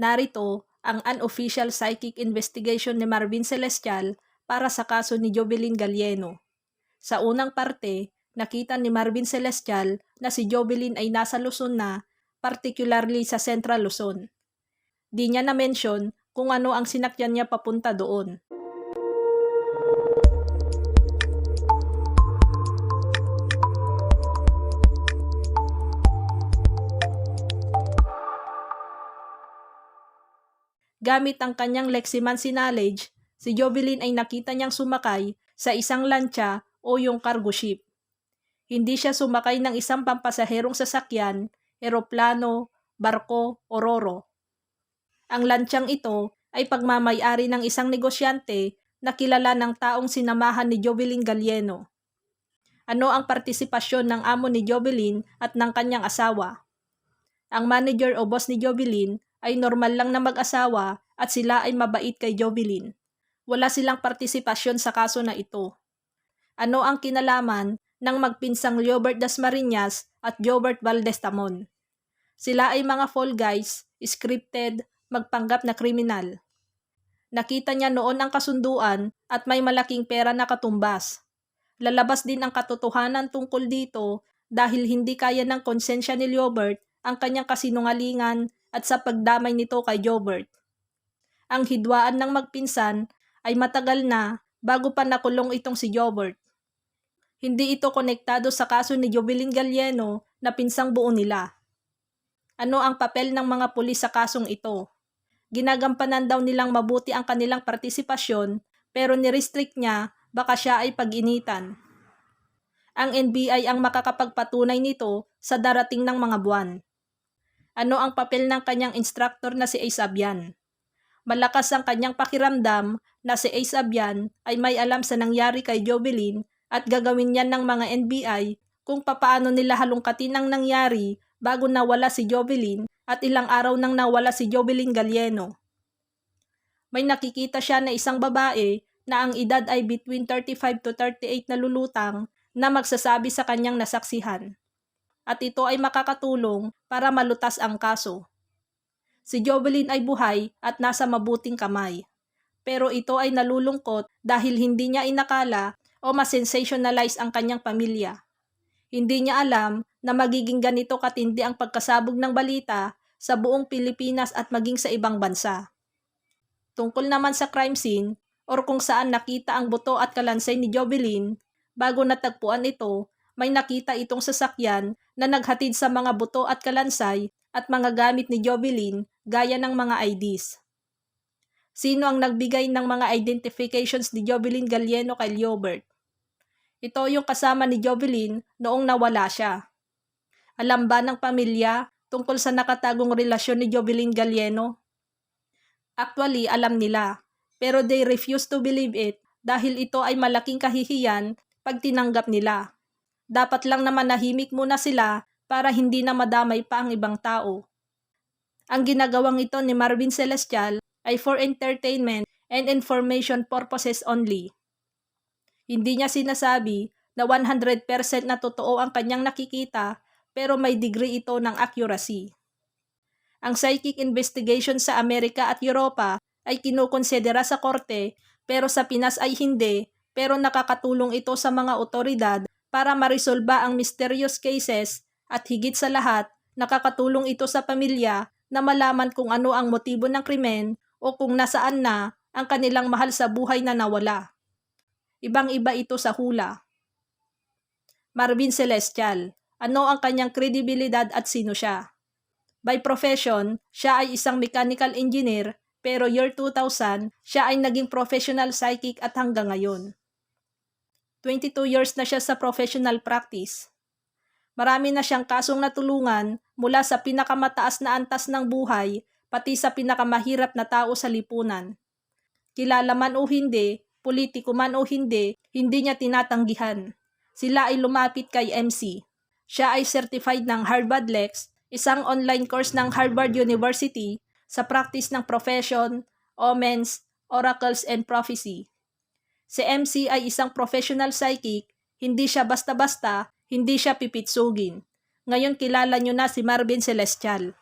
Narito ang unofficial psychic investigation ni Marvin Celestial para sa kaso ni Jovelyn Gallieno. Sa unang parte, nakita ni Marvin Celestial na si Jovelyn ay nasa Luzon na, particularly sa Central Luzon. Di niya na-mention kung ano ang sinakyan niya papunta doon. Gamit ang kanyang Leximancy knowledge, si Jovelyn ay nakita niyang sumakay sa isang lancha o yung cargo ship. Hindi siya sumakay ng isang pampasaherong sasakyan, eroplano, barko o roro. Ang lanchang ito ay pagmamayari ng isang negosyante na kilala ng taong sinamahan ni Jovelyn Gallieno. Ano ang partisipasyon ng amo ni Jovelyn at ng kanyang asawa? Ang manager o boss ni Jovelyn ay normal lang na mag-asawa at sila ay mabait kay Jovelyn. Wala silang partisipasyon sa kaso na ito. Ano ang kinalaman ng magpinsang Liobert Dasmariñas at Jobert Valdez Tamon? Sila ay mga fall guys, scripted, magpanggap na kriminal. Nakita niya noon ang kasunduan at may malaking pera na katumbas. Lalabas din ang katotohanan tungkol dito dahil hindi kaya ng konsensya ni Liobert ang kanyang kasinungalingan at sa pagdamay nito kay Jobert. Ang hidwaan ng magpinsan ay matagal na bago pa nakulong itong si Jobert. Hindi ito konektado sa kaso ni Jovelyn Gallieno na pinsang buo nila. Ano ang papel ng mga pulis sa kasong ito? Ginagampanan daw nilang mabuti ang kanilang partisipasyon pero ni-restrict niya baka siya ay pag-initan. Ang NBI ang makakapagpatunay nito sa darating ng mga buwan. Ano ang papel ng kanyang instructor na si Ace Abian? Malakas ang kanyang pakiramdam na si Ace Abian ay may alam sa nangyari kay Jovelyn at gagawin yan ng mga NBI kung papaano nila halongkatin ang nangyari bago nawala si Jovelyn at ilang araw nang nawala si Jovelyn Gallieno. May nakikita siya na isang babae na ang edad ay between 35 to 38 na lulutang na magsasabi sa kanyang nasaksihan. At ito ay makakatulong para malutas ang kaso. Si Jovelyn ay buhay at nasa mabuting kamay. Pero ito ay nalulungkot dahil hindi niya inakala o masensationalize ang kanyang pamilya. Hindi niya alam na magiging ganito katindi ang pagkasabog ng balita sa buong Pilipinas at maging sa ibang bansa. Tungkol naman sa crime scene or kung saan nakita ang buto at kalansay ni Jovelyn, bago natagpuan ito, may nakita itong sasakyan na naghatid sa mga buto at kalansay at mga gamit ni Jovelyn gaya ng mga IDs. Sino ang nagbigay ng mga identifications ni Jovelyn Gallieno kay Liobert? Ito yung kasama ni Jovelyn noong nawala siya. Alam ba ng pamilya tungkol sa nakatagong relasyon ni Jovelyn Gallieno? Actually, alam nila, pero they refuse to believe it dahil ito ay malaking kahihiyan pag tinanggap nila. Dapat lang na manahimik muna sila para hindi na madamay pa ang ibang tao. Ang ginagawang ito ni Marvin Celestial ay for entertainment and information purposes only. Hindi niya sinasabi na 100% na totoo ang kanyang nakikita pero may degree ito ng accuracy. Ang psychic investigation sa Amerika at Europa ay kinukonsidera sa korte pero sa Pinas ay hindi pero nakakatulong ito sa mga otoridad para marisolba ang mysterious cases at higit sa lahat nakakatulong ito sa pamilya na malaman kung ano ang motibo ng krimen o kung nasaan na ang kanilang mahal sa buhay na nawala. Ibang-iba ito sa hula. Marvin Celestial, ano ang kanyang kredibilidad at sino siya? By profession, siya ay isang mechanical engineer pero year 2000, siya ay naging professional psychic at hanggang ngayon. 22 years na siya sa professional practice. Marami na siyang kasong natulungan mula sa pinakamataas na antas ng buhay pati sa pinakamahirap na tao sa lipunan. Kilala man o hindi, politiko man o hindi, hindi niya tinatanggihan. Sila ay lumapit kay MC. Siya ay certified ng Harvard Lex, isang online course ng Harvard University sa practice ng profession, omens, oracles, and prophecy. Si MC ay isang professional psychic, hindi siya basta-basta, hindi siya pipitsugin. Ngayon kilala nyo na si Marvin Celestial.